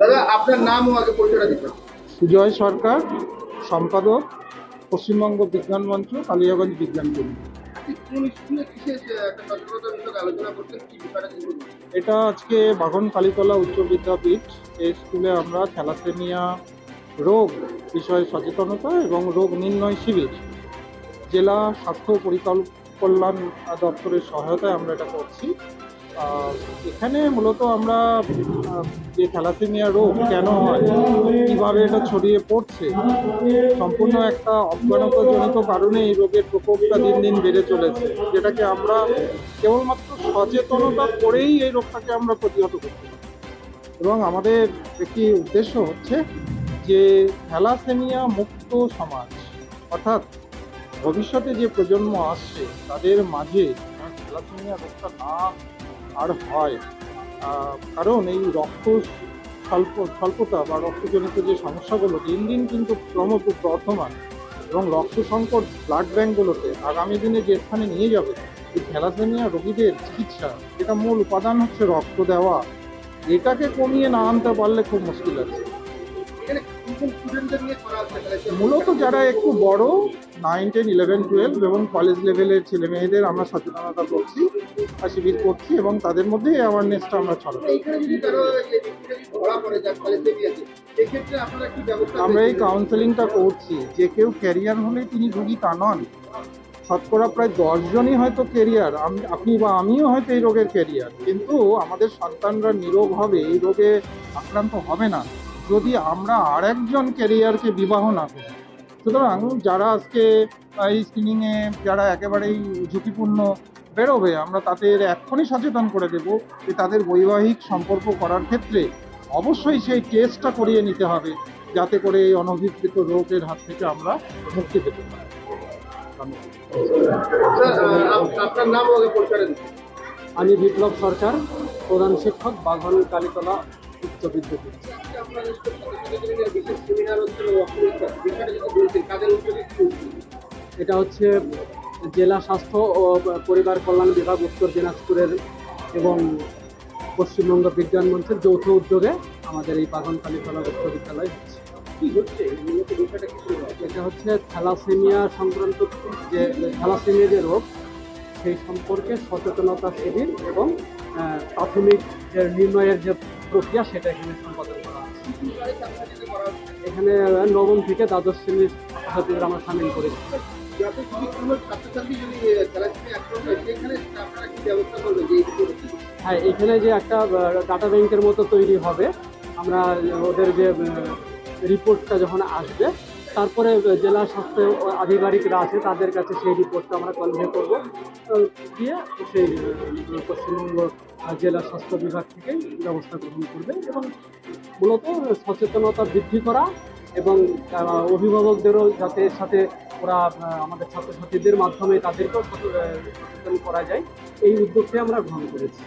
দাদা আপনার নাম ও আগে পরিচয়টা দিতে সুজয় সরকার সম্পাদক পশ্চিমবঙ্গ বিজ্ঞান মঞ্চ কালিয়াগঞ্জ বিজ্ঞান কেন্দ্র। এটা আজকে বাগন কালীতলা উচ্চ বিদ্যাপীঠ এই স্কুলে আমরা থ্যালাসেমিয়া রোগ বিষয়ে সচেতনতা এবং রোগ নির্ণয় শিবির জেলা স্বাস্থ্য পরিকল্প কল্যাণ দপ্তরের সহায়তায় আমরা এটা করছি। এখানে মূলত আমরা যে থ্যালাসেমিয়া রোগ কেন হয়, কীভাবে এটা ছড়িয়ে পড়ছে, সম্পূর্ণ একটা অজ্ঞানতাজনিত কারণে এই রোগের প্রকোপটা দিন দিন বেড়ে চলেছে, যেটাকে আমরা কেবলমাত্র সচেতনতা করেই এই রোগটাকে আমরা প্রতিহত করতে এবং আমাদের একটি উদ্দেশ্য হচ্ছে যে থ্যালাসেমিয়া মুক্ত সমাজ, অর্থাৎ ভবিষ্যতে যে প্রজন্ম আসছে, তাদের মাঝে থ্যালাসেমিয়া রোগটা না আর হয় কারণ এই রক্ত স্বল্প, স্বল্পতা বা রক্তজনিত যে সমস্যাগুলো দিন দিন কিন্তু ক্রমশ বর্ধমান এবং রক্ত সংকট ব্লাড ব্যাঙ্কগুলোতে আগামী দিনে যে স্থানে নিয়ে যাবে, এই থ্যালাসেমিয়া রোগীদের চিকিৎসা এটা মূল উপাদান হচ্ছে রক্ত দেওয়া। এটাকে কমিয়ে না আনতে পারলে খুব মুশকিল আছে। মূলত যারা একটু বড় নাইন টেন ইলেভেন টুয়েলভ এবং কলেজ লেভেলের ছেলে মেয়েদের আমরা সচেতনতা করছি আর শিবির করছি এবং তাদের মধ্যে অ্যাওয়ারনেসটা আমরা ছড়াচ্ছি। আমরা এই কাউন্সেলিংটা করছি। যে কেউ ক্যারিয়ার হলে তিনি রুগী তা নন। শতকরা প্রায় দশজনই হয়তো ক্যারিয়ার আপনি বা আমিও হয়তো এই রোগের ক্যারিয়ার কিন্তু আমাদের সন্তানরা নিরোগ হবে এই রোগে আক্রান্ত হবে না। যদি আমরা আর একজন ক্যারিয়ারকে বিবাহ না করি সুতরাং যারা আজকে এই স্ক্রিনিংয়ে যারা একেবারেই ঝুঁকিপূর্ণ বেরোবে আমরা তাদের এক্ষুনি সচেতন করে দেব যে তাদের বৈবাহিক সম্পর্ক করার ক্ষেত্রে অবশ্যই সেই টেস্টটা করিয়ে নিতে হবে যাতে করে এই অনভিপ্রেত রোগের হাত থেকে আমরা মুক্তি পেতে পারি। আমি বিপ্লব সরকার প্রধান শিক্ষক বাঘন কালীতলা উচ্চ বিদ্যাপীঠ। এটা হচ্ছে জেলা স্বাস্থ্য ও পরিবার কল্যাণ বিভাগ উত্তর দিনাজপুরের এবং পশ্চিমবঙ্গ বিজ্ঞান মঞ্চের যৌথ উদ্যোগে আমাদের এই বাঘন কালীতলা উচ্চ বিদ্যালয় হচ্ছে। এটা হচ্ছে থ্যালাসেমিয়া সংক্রান্ত যে থ্যালাসেমিয়া যে রোগ সেই সম্পর্কে সচেতনতা শিবির এবং প্রাথমিক যে নির্ণয়ের যে প্রক্রিয়া সেটা এখানে সম্পাদন এখানে নবম থেকে দ্বাদশ শ্রেণির ছাত্রীদের আমরা সামিল করেছি। হ্যাঁ এখানে যে একটা ডাটা ব্যাংকের মতো তৈরি হবে আমরা ওদের যে রিপোর্টটা যখন আসবে তারপরে জেলা স্বাস্থ্য আধিকারিকরা আছে, তাদের কাছে সেই রিপোর্টটা আমরা কনভে করব। দিয়ে সেই পশ্চিমবঙ্গ জেলা স্বাস্থ্য বিভাগ থেকে ব্যবস্থা গ্রহণ করবে এবং মূলত সচেতনতা বৃদ্ধি করা এবং অভিভাবকদেরও যাতে সাথে ওরা আমাদের ছাত্রছাত্রীদের মাধ্যমে তাদেরকেও সচেতন করা যায়, এই উদ্যোগটি আমরা গ্রহণ করেছি।